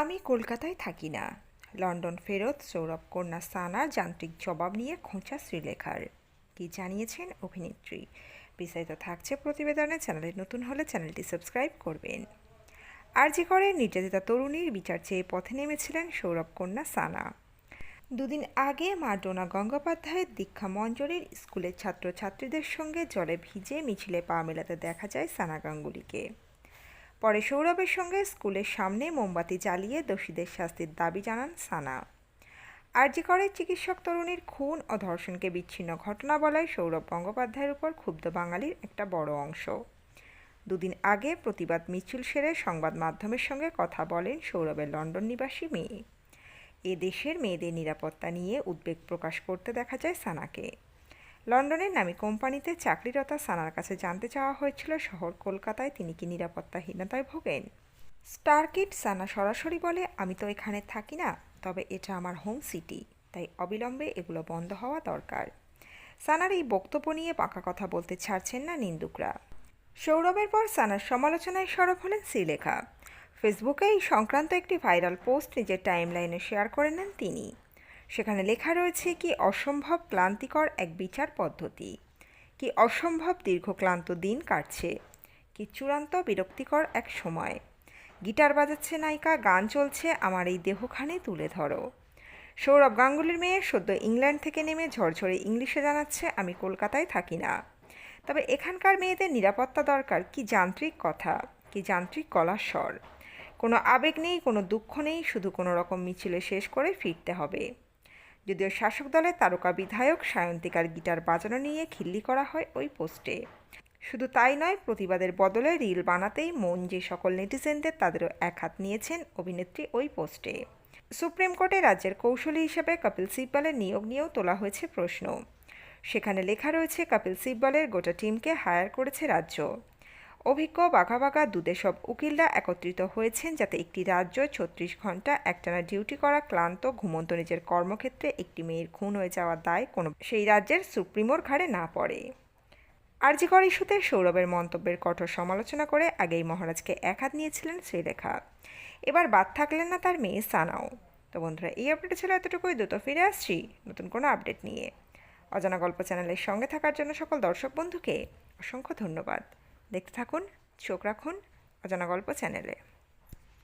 আমি কলকাতায় থাকি না। লন্ডন ফেরত সৌরভ কন্যা সানার যান্ত্রিক জবাব নিয়ে খোঁচা শ্রীলেখার। কি জানিয়েছেন অভিনেত্রী? বিস্তারিত থাকছে প্রতিবেদনে। চ্যানেলে নতুন হলে চ্যানেলটি সাবস্ক্রাইব করবেন। আরজি করে নির্যাতিতা তরুণীর বিচার চেয়ে পথে নেমেছিলেন সৌরভ কন্যা সানা। দুদিন আগে মা ডোনা গঙ্গোপাধ্যায়ের দীক্ষা মঞ্জরির স্কুলের ছাত্রছাত্রীদের সঙ্গে জলে ভিজে মিছিলে পা মেলাতে দেখা যায় সানা গাঙ্গুলিকে। পরে সৌরভের সঙ্গে স্কুলের সামনে মোমবাতি জ্বালিয়ে দোষীদের শাস্তির দাবি জানান সানা। আরজি করে চিকিৎসক তরুণীর খুন ও ধর্ষণকে বিচ্ছিন্ন ঘটনা বলায় সৌরভ গঙ্গোপাধ্যায়ের উপর ক্ষুব্ধ বাঙালির একটা বড় অংশ। দুদিন আগে প্রতিবাদ মিছিল সেরে সংবাদ মাধ্যমের সঙ্গে কথা বলেন সৌরভের লন্ডন নিবাসী মেয়ে। এ দেশের মেয়েদের নিরাপত্তা নিয়ে উদ্বেগ প্রকাশ করতে দেখা যায় সানাকে। লন্ডনের নামী কোম্পানিতে চাকরিরতা সানার কাছে জানতে চাওয়া হয়েছিল শহর কলকাতায় তিনি কি নিরাপত্তাহীনতায় ভোগেন। স্টারকিট সানা সরাসরি বলে, আমি তো এখানে থাকি না, তবে এটা আমার হোম সিটি, তাই অবিলম্বে এগুলো বন্ধ হওয়া দরকার। সানার এই বক্তব্য নিয়ে পাকা কথা বলতে ছাড়ছেন না নিন্দুকরা। সৌরভের পর সানার সমালোচনায় সরব হলেন শ্রীলেখা। ফেসবুকে এই সংক্রান্ত একটি ভাইরাল পোস্ট নিজের টাইমলাইনে শেয়ার করে নেন তিনি। সেখানে লেখা রয়েছে কি অসম্ভব ক্লান্তিকর এক বিচার পদ্ধতি, কি অসম্ভব দীর্ঘ ক্লান্ত দিন কাটছে, কি চূড়ান্ত বিরক্তিকর এক সময়। গিটার বাজাচ্ছে নায়িকা, গান চলছে, আমার এই দেহখানে তুলে ধরো। সৌরভ গাঙ্গুলির মেয়ে সদ্য ইংল্যান্ড থেকে নেমে ঝরঝরে ইংলিশে জানাচ্ছে, আমি কলকাতায় থাকি না। তবে এখানকার মেয়েদের নিরাপত্তা দরকার, কি যান্ত্রিক কথা, কি যান্ত্রিক গলার স্বর। কোনো আবেগ নেই, কোনো দুঃখ নেই, শুধু কোনো রকম মিছিলে শেষ করে ফিরতে হবে। যদিও শাসক দলের তারকা বিধায়ক সায়ন্তিকার গিটার বাজানো নিয়ে খিল্লি করা হয় ওই পোস্টে। শুধু তাই নয়, প্রতিবাদের বদলে রিল বানাতেই মন যে সকল নেটিজেনদের তাদেরও এক হাত নিয়েছেন অভিনেত্রী ওই পোস্টে। সুপ্রিম কোর্টে রাজ্যের কৌশলী হিসেবে কপিল সিব্বলের নিয়োগ নিয়েও তোলা হয়েছে প্রশ্ন। সেখানে লেখা রয়েছে, কপিল সিব্বলের গোটা টিমকে হায়ার করেছে রাজ্য। অভিজ্ঞ বাঘা বাঘা দুদেশব উকিলরা একত্রিত হয়েছেন যাতে একটি রাজ্য ছত্রিশ ঘণ্টা একটানা ডিউটি করা ক্লান্ত, ঘুমন্ত নিজের কর্মক্ষেত্রে একটি মেয়ের খুন হয়ে যাওয়ার দায় কোনো সেই রাজ্যের সুপ্রিমোর ঘাড়ে না পড়ে। আরজিকর ইস্যুতে সৌরভের মন্তব্যের কঠোর সমালোচনা করে আগেই মহারাজকে এক হাত নিয়েছিলেন শ্রীরেখা। এবার বাদ থাকলেন না তার মেয়ে সানাও। তো বন্ধুরা, এই আপডেট ছিল এতটুকুই। দ্রুত ফিরে আসছি নতুন কোনো আপডেট নিয়ে। অজানা গল্প চ্যানেলের সঙ্গে থাকার জন্য সকল দর্শক বন্ধুকে অসংখ্য ধন্যবাদ। দেখতে থাকুন চোখ রাখুন অজানা গল্প চ্যানেলে।